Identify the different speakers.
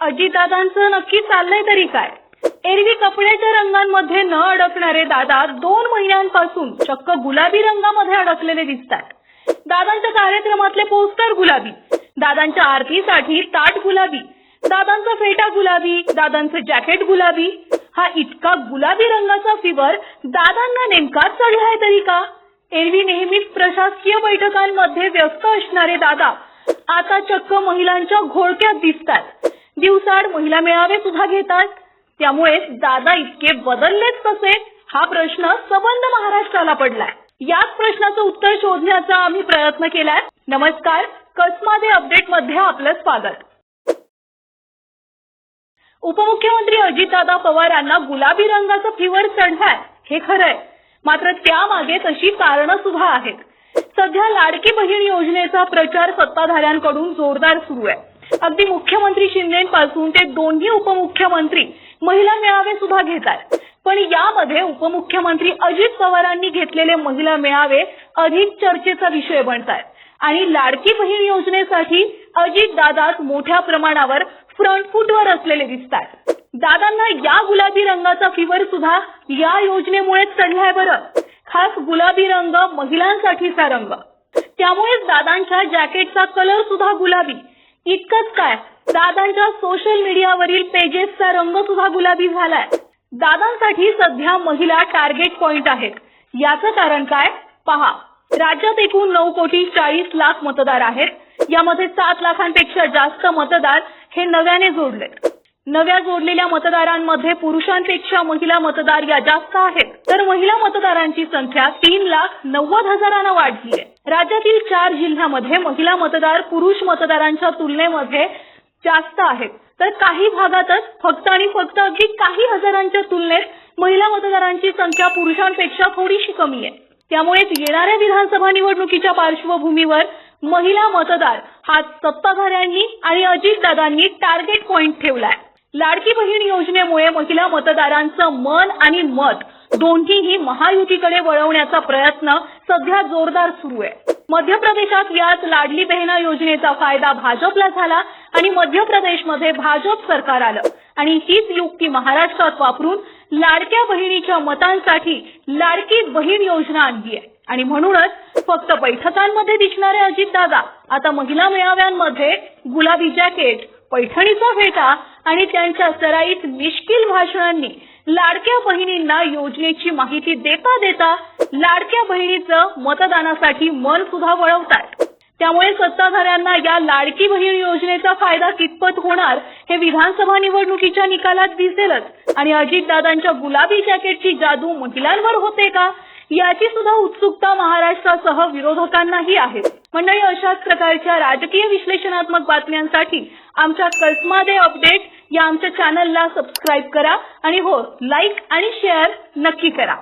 Speaker 1: अजितदादांचं नक्की चाललंय तरी काय? एरवी कपड्याच्या रंगांमध्ये न अडकणारे दादा दोन महिन्यांपासून चक्क गुलाबी रंगामध्ये अडकलेले दिसतात. दादांच्या कार्यक्रमातले पोस्टर गुलाबी दादांच्या आरतीसाठी ताट गुलाबी दादांचा फेटा गुलाबी दादांचं जॅकेट गुलाबी. हा इतका गुलाबी रंगाचा फिवर दादांना नेमका चढलाय तरी का? एरवी नेहमीच प्रशासकीय बैठकांमध्ये व्यस्त असणारे दादा आता चक्क महिलांच्या घोळक्यात दिसतात. दिवसाआड महिला मेळावे सुद्धा घेतात. त्यामुळे दादा इतके बदललेच कसे? हा प्रश्न सबंध महाराष्ट्राला पडलाय. याच प्रश्नाचं उत्तर शोधण्याचा आम्ही प्रयत्न केलाय. नमस्कार. कसमादे अपडेटमध्ये आपलं स्वागत. उपमुख्यमंत्री अजितदादा पवार यांना गुलाबी रंगाचं फिवर चढलाय. हे खरंय. मात्र त्यामागे तशी कारणं सुद्धा आहेत. सध्या लाडकी बहीण योजनेचा प्रचार सत्ताधाऱ्यांकडून जोरदार सुरू आहे. अगदी मुख्यमंत्री शिंदेपासून ते दोन्ही उपमुख्यमंत्री महिला मेळावे सुद्धा घेतात. पण यामध्ये उपमुख्यमंत्री अजित पवारांनी घेतलेले महिला मेळावे अधिक चर्चेचा विषय बनतात. आणि लाडकी बहीण योजनेसाठी अजित दादाच मोठ्या प्रमाणावर फ्रंट फूटवर असलेले दिसतात. दादांना या गुलाबी रंगाचा फिवर सुद्धा या योजनेमुळेच चढलाय बरं. खास गुलाबी रंग महिलांसाठीचा रंग. त्यामुळेच दादांच्या जॅकेटचा कलर सुद्धा गुलाबी. इतकंच काय? दादांच्या सोशल मीडियावरील पेजेसचा रंग सुद्धा गुलाबी झालाय. दादांसाठी सध्या महिला टार्गेट पॉइंट आहेत. याचं कारण काय? पहा राज्यात एकूण नऊ कोटी चाळीस लाख मतदार आहेत. यामध्ये सात लाखांपेक्षा जास्त मतदार हे नव्याने जोडले नव्या जोडलेल्या मतदारांमध्ये पुरुषांपेक्षा महिला मतदार या जास्त आहेत. तर महिला मतदारांची संख्या तीन लाख नव्वद हजारानं वाढली आहे. राज्यातील चार जिल्ह्यामध्ये महिला मतदार पुरुष मतदारांच्या तुलनेमध्ये जास्त आहेत. तर काही भागातच फक्त आणि फक्त अगदी काही हजारांच्या तुलनेत महिला मतदारांची संख्या पुरुषांपेक्षा थोडीशी कमी आहे. त्यामुळेच येणाऱ्या विधानसभा निवडणुकीच्या पार्श्वभूमीवर महिला मतदार हा सत्ताधाऱ्यांनी आणि अजितदादांनी टार्गेट पॉइंट ठेवलाय लाडकी बहीण योजनेमुळे महिला मतदारांचं मन आणि मत दोन्हीही महायुतीकडे वळवण्याचा प्रयत्न सध्या जोरदार सुरू आहे. मध्य प्रदेशात याच लाडली बहिणा योजनेचा फायदा भाजपला झाला आणि मध्य प्रदेशमध्ये भाजप सरकार आलं. आणि हीच युक्ती महाराष्ट्रात वापरून लाडक्या बहिणीच्या मतांसाठी लाडकी बहीण योजना आणली आहे. आणि म्हणूनच फक्त बैठकांमध्ये दिसणारे अजितदादा आता महिला मेळाव्यांमध्ये गुलाबी जॅकेट पैठणीचा फेटा आणि त्यांच्या सराईत मिश्किल भाषणांनी लाडक्या बहिणींना योजनेची माहिती देता देता लाडक्या बहिणीचं मतदानासाठी मन सुद्धा वळवतात. त्यामुळे सत्ताधाऱ्यांना या लाडकी बहीण योजनेचा फायदा कितपत होणार हे विधानसभा निवडणुकीच्या निकालात दिसेलच. आणि अजितदादांच्या गुलाबी जॅकेटची जादू महिलांवर होते का? याची सुद्धा उत्सुकता महाराष्ट्रासह विरोधकांनाही आहे. मंडळी अशाच प्रकारच्या राजकीय विश्लेषणात्मक बातम्यांसाठी आमच्या कस्मादे अपडेट या आमच्या चॅनलला सबस्क्राईब करा आणि हो लाईक आणि शेअर नक्की करा.